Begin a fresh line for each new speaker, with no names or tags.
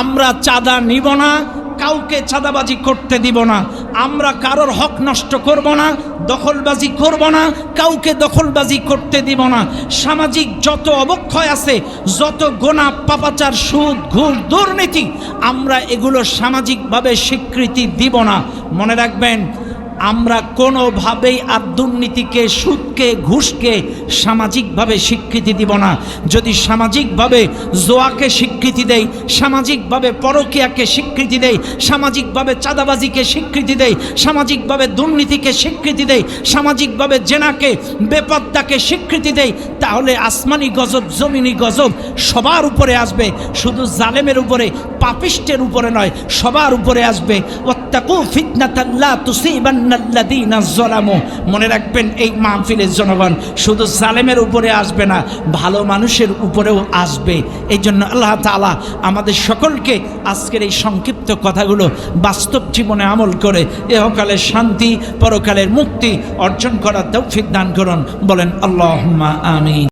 আমরা চাঁদা নিব না, কাউকে চাঁদাবাজি করতে দিব না। আমরা কারোর হক নষ্ট করব না, দখলবাজি করব না, কাউকে দখলবাজি করতে দিব না। সামাজিক যত অবক্ষয় আছে, যত গোনা, পাপাচার, সুদ, ঘুষ, দুর্নীতি, আমরা এগুলো সামাজিকভাবে স্বীকৃতি দিব না। মনে রাখবেন আমরা কোনোভাবেই আর দুর্নীতিকে, সুদকে, ঘুষকে সামাজিকভাবে স্বীকৃতি দিব না। যদি সামাজিকভাবে জোয়াকে স্বীকৃতি দেই, সামাজিকভাবে পরকীয়াকে স্বীকৃতি দেই, সামাজিকভাবে চাঁদাবাজিকে স্বীকৃতি দেই, সামাজিকভাবে দুর্নীতিকে স্বীকৃতি দেই, সামাজিকভাবে জেনাকে, বেপত্তাকে স্বীকৃতি দেই, তাহলে আসমানি গজব, জমিনি গজব সবার উপরে আসবে। শুধু জালেমের উপরে, পাপিষ্টের উপরে নয়, সবার উপরে আসবে। ওয়াত্তাকু ফিতনাতাল্লা তুসিবান্নাল্লাযীনা যালামু। মনে রাখবেন, এই মাহফিলের জনগণ শুধু জালেমের উপরে আসবে না, ভালো মানুষের উপরেও আসবে। এই জন্য আল্লাহ তাআলা আমাদের সকলকে আজকের এই সংক্ষিপ্ত কথাগুলো বাস্তব জীবনে আমল করে এহকালের শান্তি, পরকালের মুক্তি অর্জন করার তৌফিক দান করুন। বলেন, আল্লাহুম্মা আমিন।